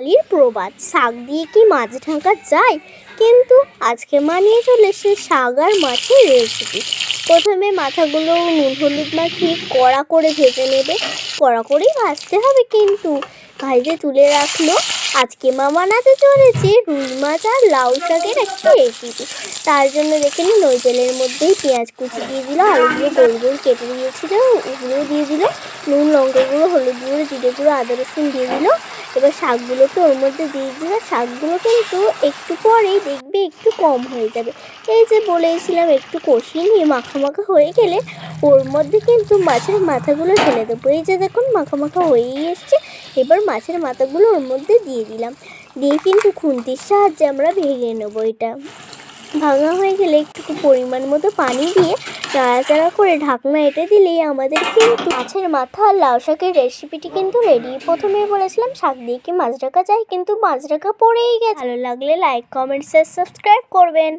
বাঙালির প্রবাদ। শাক দিয়ে কি মাছ ঢাকা যায়? কিন্তু আজকে মানিয়ে চলে এসে শাক আর মাছের রেসিপি প্রথমে মাথাগুলো নুন হলুদ মাখিয়ে কড়া করে ভেজে নেবে। কড়া করেই ভাজতে হবে কিন্তু। ভাইজে তুলে রাখল আজকে মা বানাতে চলেছে রুই মাছ আর লাউ শাকের একটা রেসিপি তার জন্য দেখে নিন ওই তেলের মধ্যেই পেঁয়াজ কুচি দিয়ে দিল আলুগুলো গোল গোল কেটে দিয়েছিল ওগুলো দিয়ে দিল, নুন লঙ্কা গুঁড়ো হলুদ গুঁড়ো, জিরে গুঁড়ো, আদা রসুন দিয়ে দিল। এবার শাকগুলোকে ওর মধ্যে দিয়ে দিল শাকগুলো কিন্তু একটু পরেই দেখবে একটু কম হয়ে যাবে। এই যে বলেছিলাম একটু কষিয়ে নিয়ে মাখা মাখা হয়ে গেলে ওর মধ্যে কিন্তু মাছের মাথাগুলো ঢেলে দেবো। এই যে দেখুন, মাখা মাখা হয়েই এসছে। এবার মাছের মাথাগুলো ওর মধ্যে দিয়ে দিলাম। দিয়ে কিন্তু খুন্তির সাহায্যে আমরা ভেঙে নেব এটা। ভাঙা হয়ে গেলে একটু পরিমাণ মতো পানি দিয়ে নাড়াচাড়া করে ঢাকনা এঁটে দিলেই আমাদের কিন্তু মাছের মাথা আর লাউ শাকের রেসিপিটি কিন্তু রেডি প্রথমে বলেছিলাম, শাক দিয়ে কি মাছ ঢাকা যায়, কিন্তু মাছ ঢাকা পড়েই গেছে। ভালো লাগলে লাইক কমেন্টস আর সাবস্ক্রাইব করবেন।